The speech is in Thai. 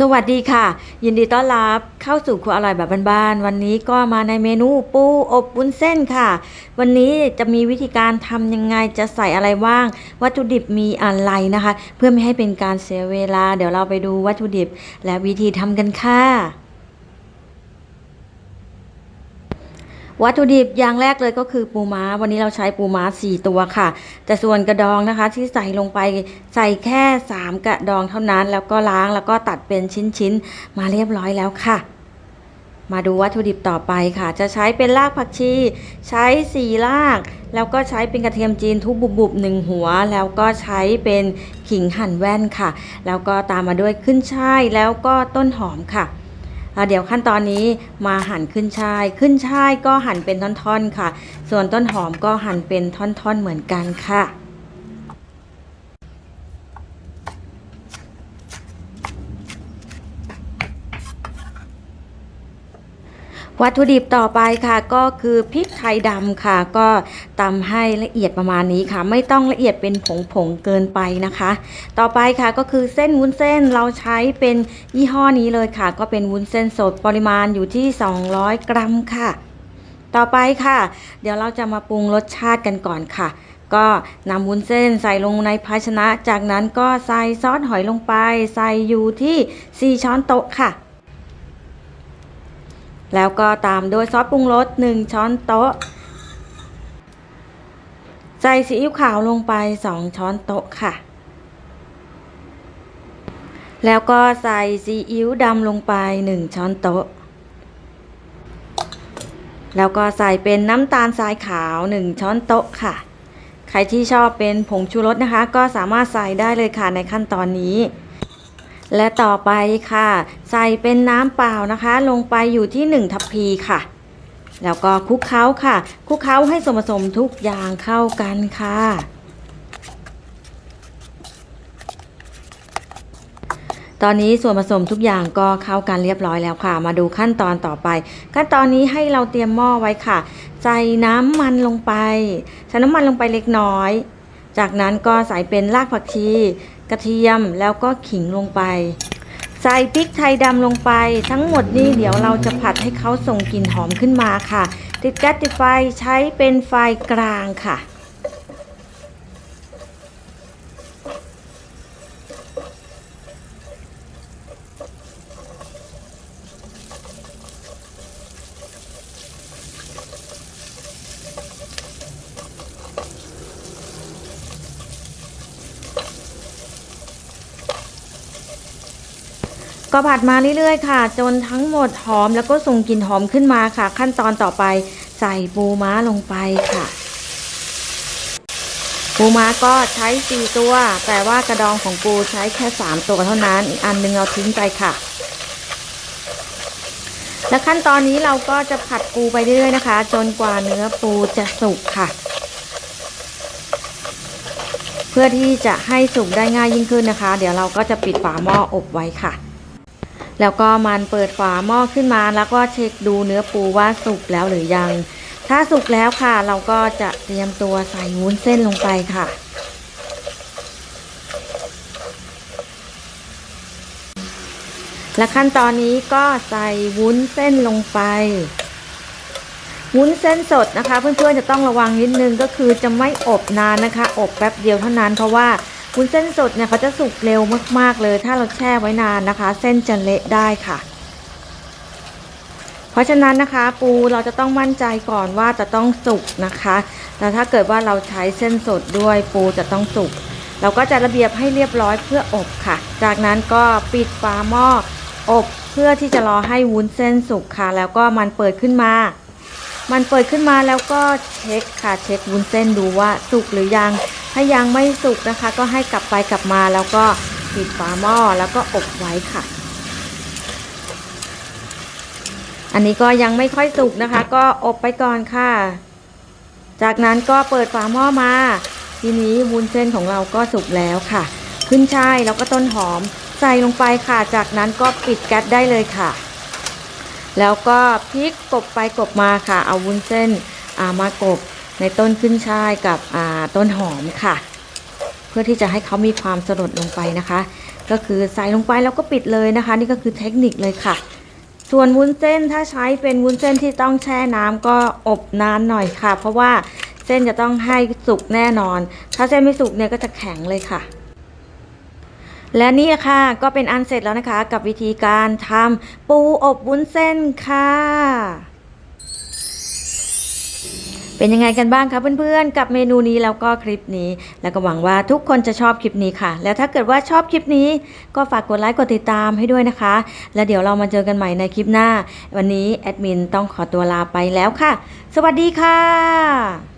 สวัสดีค่ะ ยินดีต้อนรับเข้าสู่ครัวอร่อยแบบบ้านๆวันนี้ก็มาในเมนูปูอบวุ้นเส้นค่ะ วันนี้จะมีวิธีการทำยังไงจะใส่อะไรบ้าง วัตถุดิบมีอะไรนะคะ เพื่อไม่ให้เป็นการเสียเวลา เดี๋ยวเราไปดูวัตถุดิบและวิธีทำกันค่ะ วัตถุดิบอย่างแรกเลยก็คือปูม้า วันนี้เราใช้ปูม้า 4 ตัวค่ะ แต่ส่วนกระดองนะคะที่ใส่ลงไปใส่แค่ 3 กระดองเท่านั้น แล้วก็ล้างแล้วก็ตัดเป็นชิ้นๆ มาเรียบร้อยแล้วค่ะ มาดูวัตถุดิบต่อไปค่ะ จะใช้เป็นรากผักชี ใช้4ราก แล้วก็ใช้เป็นกระเทียมจีนทุบบุบๆหนึ่งหัว แล้วก็ใช้เป็นขิงหั่นแว่นค่ะ แล้วก็ตามมาด้วยขึ้นช่ายแล้วก็ต้นหอมค่ะ เดี๋ยวขั้นตอนนี้มาหั่นขึ้นช่าย ขึ้นช่ายก็หั่นเป็นท่อนๆค่ะ ส่วนต้นหอมก็หั่นเป็นท่อนๆเหมือนกันค่ะ วัตถุดิบต่อไปค่ะก็คือพริกไทยดำค่ะ ก็ตำให้ละเอียดประมาณนี้ค่ะ ไม่ต้องละเอียดเป็นผงๆเกินไปนะคะ ต่อไปค่ะก็คือเส้นวุ้นเส้นเราใช้เป็นยี่ห้อนี้เลยค่ะ ก็เป็นวุ้นเส้นสดปริมาณอยู่ที่ 200 กรัมค่ะ ต่อไปค่ะ เดี๋ยวเราจะมาปรุงรสชาติกันก่อนค่ะ ก็นำวุ้นเส้นใส่ลงในภาชนะ จากนั้นก็ใส่ซอสหอยลงไป ใส่อยู่ที่ 4 ช้อนโต๊ะค่ะ แล้วก็ตามด้วยซอสปรุงรส1ช้อนโต๊ะ ใส่ซีอิ๊วขาวลงไป 2 ช้อนโต๊ะค่ะ แล้วก็ใส่ซีอิ๊วดำลงไป 1 ช้อนโต๊ะ แล้วก็ใส่เป็นน้ำตาลทรายขาว 1 ช้อนโต๊ะค่ะ ใครที่ชอบเป็นผงชูรสนะคะ ก็สามารถใส่ได้เลยค่ะในขั้นตอนนี้ และต่อไปค่ะ ใส่เป็นน้ำเปล่านะคะ ลงไปอยู่ที่ 1 ทัพพีค่ะ แล้วก็คลุกเคล้าค่ะ คลุกเคล้าให้ส่วนผสมทุกอย่างเข้ากันค่ะตอนนี้ส่วนผสมทุกอย่างก็เข้ากันเรียบร้อยแล้วค่ะ มาดูขั้นตอนต่อไป ขั้นตอนนี้ให้เราเตรียมหม้อไว้ค่ะ ใส่น้ำมันลงไป ใส่น้ำมันลงไปเล็กน้อย จากนั้นก็ใส่เป็นรากผักชี กระเทียมแล้วก็ขิงลงไป ใส่พริกไทยดำลงไป ทั้งหมดนี้เดี๋ยวเราจะผัดให้เขาส่งกลิ่นหอมขึ้นมาค่ะ ติดแก๊สติดไฟใช้เป็นไฟกลางค่ะ ก็ผัดมาเรื่อยๆค่ะ จนทั้งหมดหอมแล้วก็ส่งกลิ่นหอมขึ้นมาค่ะ ขั้นตอนต่อไปใส่ปูม้าลงไปค่ะ ปูม้าก็ใช้4ตัว แต่ว่ากระดองของปูใช้แค่3ตัวเท่านั้น อีกอันหนึงเราทิ้งไปค่ะ และขั้นตอนนี้เราก็จะผัดปูไปเรื่อยๆนะคะ จนกว่าเนื้อปูจะสุกค่ะ เพื่อที่จะให้สุกได้ง่ายยิ่งขึ้นนะคะ เดี๋ยวเราก็จะปิดฝาหม้ออบไว้ค่ะ แล้วก็มันเปิดฝาหม้อขึ้นมา แล้วก็เช็คดูเนื้อปูว่าสุกแล้วหรือยัง ถ้าสุกแล้วค่ะ เราก็จะเตรียมตัวใส่วุ้นเส้นลงไปค่ะ และขั้นตอนนี้ก็ใส่วุ้นเส้นลงไป วุ้นเส้นสดนะคะ เพื่อนๆจะต้องระวังนิดนึงก็คือจะไม่อบนานนะคะ อบแป๊บเดียวเท่านั้นเพราะว่า วุ้นเส้นสดเนี่ยเขาจะสุกเร็วมากๆเลย ถ้าเราแช่ไว้นานนะคะ เส้นจะเละได้ค่ะ เพราะฉะนั้นนะคะ ปูเราจะต้องมั่นใจก่อนว่าจะต้องสุกนะคะแล้วถ้าเกิดว่าเราใช้เส้นสดด้วยปูจะต้องสุกเราก็จะระเบียบให้เรียบร้อยเพื่ออบค่ะ จากนั้นก็ปิดฝาหม้ออบเพื่อที่จะรอให้วุ้นเส้นสุกค่ะ แล้วก็มันเปิดขึ้นมา มันเปิดขึ้นมาแล้วก็เช็คค่ะเช็ควุ้นเส้นดูว่าสุกหรือยัง ถ้ายังไม่สุกนะคะ ก็ให้กลับไปกลับมาแล้วก็ปิดฝาหม้อแล้วก็อบไว้ค่ะ อันนี้ก็ยังไม่ค่อยสุกนะคะ ก็อบไปก่อนค่ะ จากนั้นก็เปิดฝาหม้อมา ทีนี้วุ้นเส้นของเราก็สุกแล้วค่ะ ขึ้นช่ายแล้วก็ต้นหอมใส่ลงไปค่ะ จากนั้นก็ปิดแก๊สได้เลยค่ะ แล้วก็พลิกกบไปกบมาค่ะ เอาวุ้นเส้นอ่ามากบ ในต้นขึ้นช่ายกับต้นหอมค่ะ เพื่อที่จะให้เขามีความสลดลงไปนะคะ ก็คือใส่ลงไปแล้วก็ปิดเลยนะคะ นี่ก็คือเทคนิคเลยค่ะ ส่วนวุ้นเส้นถ้าใช้เป็นวุ้นเส้นที่ต้องแช่น้ำก็อบนานหน่อยค่ะ เพราะว่าเส้นจะต้องให้สุกแน่นอน ถ้าเส้นไม่สุกเนี่ยก็จะแข็งเลยค่ะและนี่ค่ะก็เป็นอันเสร็จแล้วนะคะ กับวิธีการทำปูอบวุ้นเส้นค่ะ เป็นยังไงกันบ้างคะเพื่อนๆ กับเมนูนี้แล้วก็คลิปนี้ แล้วก็หวังว่าทุกคนจะชอบคลิปนี้ค่ะ แล้วถ้าเกิดว่าชอบคลิปนี้ ก็ฝากกดไลค์กดติดตามให้ด้วยนะคะ แล้วเดี๋ยวเรามาเจอกันใหม่ในคลิปหน้า วันนี้แอดมินต้องขอตัวลาไปแล้วค่ะ สวัสดีค่ะ